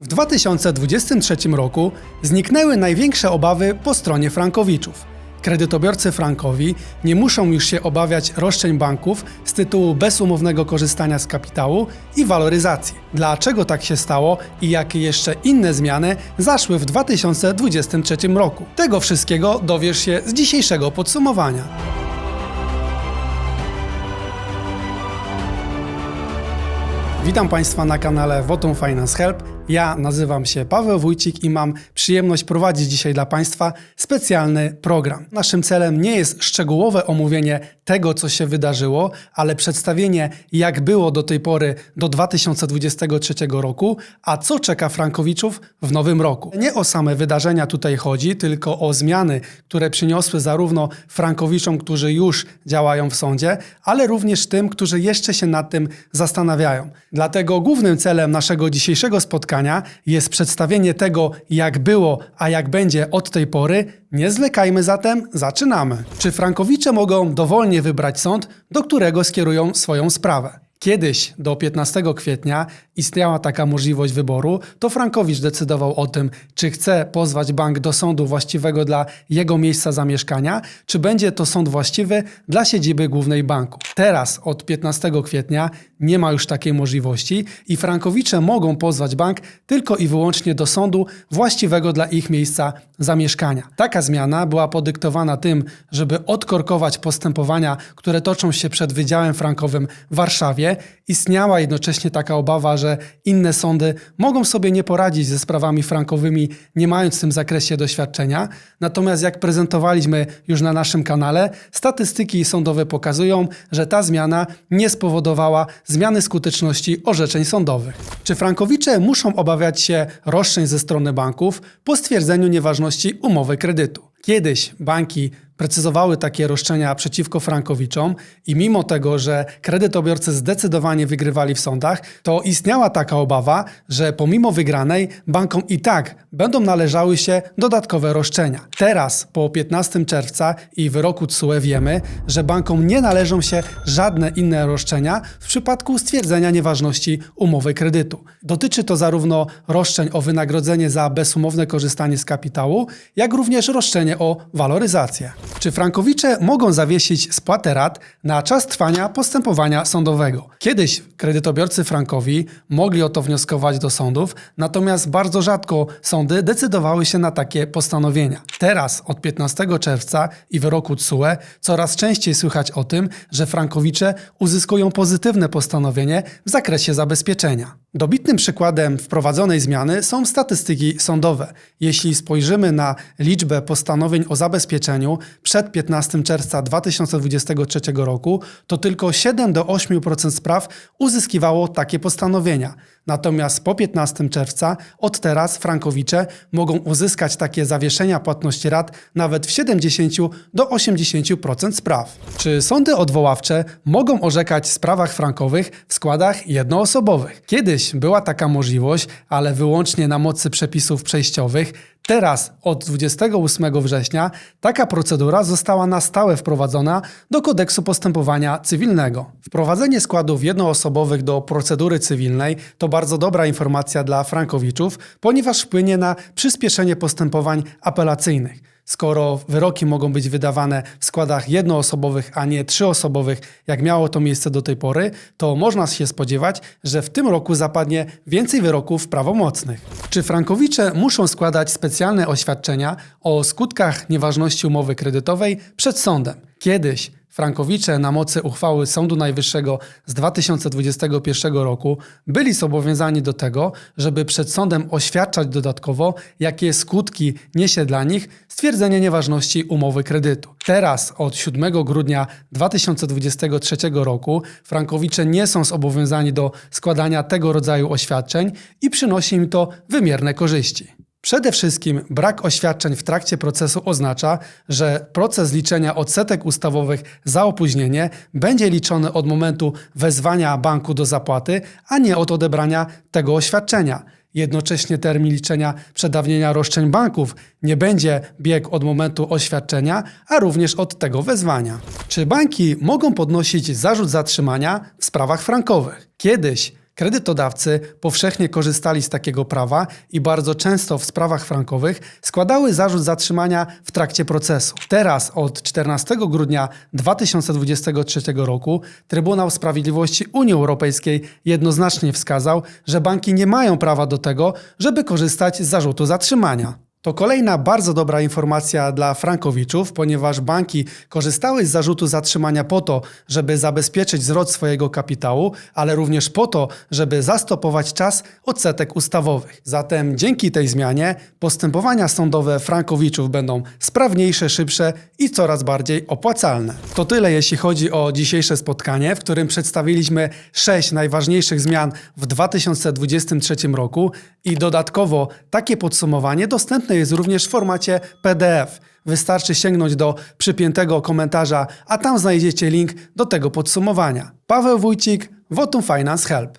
W 2023 roku zniknęły największe obawy po stronie frankowiczów. Kredytobiorcy frankowi nie muszą już się obawiać roszczeń banków z tytułu bezumownego korzystania z kapitału i waloryzacji. Dlaczego tak się stało i jakie jeszcze inne zmiany zaszły w 2023 roku? Tego wszystkiego dowiesz się z dzisiejszego podsumowania. Witam Państwa na kanale Votum Finance Help. Ja nazywam się Paweł Wójcik i mam przyjemność prowadzić dzisiaj dla Państwa specjalny program. Naszym celem nie jest szczegółowe omówienie tego, co się wydarzyło, ale przedstawienie, jak było do tej pory do 2023 roku, a co czeka Frankowiczów w nowym roku. Nie o same wydarzenia tutaj chodzi, tylko o zmiany, które przyniosły zarówno Frankowiczom, którzy już działają w sądzie, ale również tym, którzy jeszcze się nad tym zastanawiają. Dlatego głównym celem naszego dzisiejszego spotkania jest przedstawienie tego, jak było, a jak będzie od tej pory. Nie zwlekajmy zatem, zaczynamy. Czy Frankowicze mogą dowolnie wybrać sąd, do którego skierują swoją sprawę? Kiedyś, do 15 kwietnia, istniała taka możliwość wyboru, to Frankowicz decydował o tym, czy chce pozwać bank do sądu właściwego dla jego miejsca zamieszkania, czy będzie to sąd właściwy dla siedziby głównej banku. Teraz, od 15 kwietnia, nie ma już takiej możliwości i Frankowicze mogą pozwać bank tylko i wyłącznie do sądu właściwego dla ich miejsca zamieszkania. Taka zmiana była podyktowana tym, żeby odkorkować postępowania, które toczą się przed Wydziałem Frankowym w Warszawie. Istniała jednocześnie taka obawa, że inne sądy mogą sobie nie poradzić ze sprawami frankowymi, nie mając w tym zakresie doświadczenia. Natomiast jak prezentowaliśmy już na naszym kanale, statystyki sądowe pokazują, że ta zmiana nie spowodowała zmiany skuteczności orzeczeń sądowych. Czy frankowicze muszą obawiać się roszczeń ze strony banków po stwierdzeniu nieważności umowy kredytu? Kiedyś banki precyzowały takie roszczenia przeciwko frankowiczom i mimo tego, że kredytobiorcy zdecydowanie wygrywali w sądach, to istniała taka obawa, że pomimo wygranej bankom i tak będą należały się dodatkowe roszczenia. Teraz, po 15 czerwca i wyroku TSUE wiemy, że bankom nie należą się żadne inne roszczenia w przypadku stwierdzenia nieważności umowy kredytu. Dotyczy to zarówno roszczeń o wynagrodzenie za bezumowne korzystanie z kapitału, jak również roszczenie o waloryzację. Czy frankowicze mogą zawiesić spłatę rat na czas trwania postępowania sądowego? Kiedyś kredytobiorcy frankowi mogli o to wnioskować do sądów, natomiast bardzo rzadko sądy decydowały się na takie postanowienia. Teraz, od 15 czerwca i wyroku TSUE, coraz częściej słychać o tym, że frankowicze uzyskują pozytywne postanowienie w zakresie zabezpieczenia. Dobitnym przykładem wprowadzonej zmiany są statystyki sądowe. Jeśli spojrzymy na liczbę postanowień o zabezpieczeniu przed 15 czerwca 2023 roku, to tylko 7 do 8% spraw uzyskiwało takie postanowienia. Natomiast po 15 czerwca od teraz frankowicze mogą uzyskać takie zawieszenia płatności rat nawet w 70 do 80% spraw. Czy sądy odwoławcze mogą orzekać w sprawach frankowych w składach jednoosobowych? Kiedyś była taka możliwość, ale wyłącznie na mocy przepisów przejściowych. Teraz, od 28 września, taka procedura została na stałe wprowadzona do kodeksu postępowania cywilnego. Wprowadzenie składów jednoosobowych do procedury cywilnej to bardzo dobra informacja dla frankowiczów, ponieważ wpłynie na przyspieszenie postępowań apelacyjnych. Skoro wyroki mogą być wydawane w składach jednoosobowych, a nie trzyosobowych, jak miało to miejsce do tej pory, to można się spodziewać, że w tym roku zapadnie więcej wyroków prawomocnych. Czy frankowicze muszą składać specjalne oświadczenia o skutkach nieważności umowy kredytowej przed sądem? Kiedyś Frankowicze na mocy uchwały Sądu Najwyższego z 2021 roku byli zobowiązani do tego, żeby przed sądem oświadczać dodatkowo, jakie skutki niesie dla nich stwierdzenie nieważności umowy kredytu. Teraz, od 7 grudnia 2023 roku, Frankowicze nie są zobowiązani do składania tego rodzaju oświadczeń i przynosi im to wymierne korzyści. Przede wszystkim brak oświadczeń w trakcie procesu oznacza, że proces liczenia odsetek ustawowych za opóźnienie będzie liczony od momentu wezwania banku do zapłaty, a nie od odebrania tego oświadczenia. Jednocześnie termin liczenia przedawnienia roszczeń banków nie będzie biegł od momentu oświadczenia, a również od tego wezwania. Czy banki mogą podnosić zarzut zatrzymania w sprawach frankowych? Kiedyś Kredytodawcy powszechnie korzystali z takiego prawa i bardzo często w sprawach frankowych składały zarzut zatrzymania w trakcie procesu. Teraz od 14 grudnia 2023 roku Trybunał Sprawiedliwości Unii Europejskiej jednoznacznie wskazał, że banki nie mają prawa do tego, żeby korzystać z zarzutu zatrzymania. To kolejna bardzo dobra informacja dla frankowiczów, ponieważ banki korzystały z zarzutu zatrzymania po to, żeby zabezpieczyć zwrot swojego kapitału, ale również po to, żeby zastopować czas odsetek ustawowych. Zatem dzięki tej zmianie postępowania sądowe frankowiczów będą sprawniejsze, szybsze i coraz bardziej opłacalne. To tyle jeśli chodzi o dzisiejsze spotkanie, w którym przedstawiliśmy sześć najważniejszych zmian w 2023 roku i dodatkowo takie podsumowanie dostępne jest również w formacie PDF. Wystarczy sięgnąć do przypiętego komentarza, a tam znajdziecie link do tego podsumowania. Paweł Wójcik, Votum Finance Help.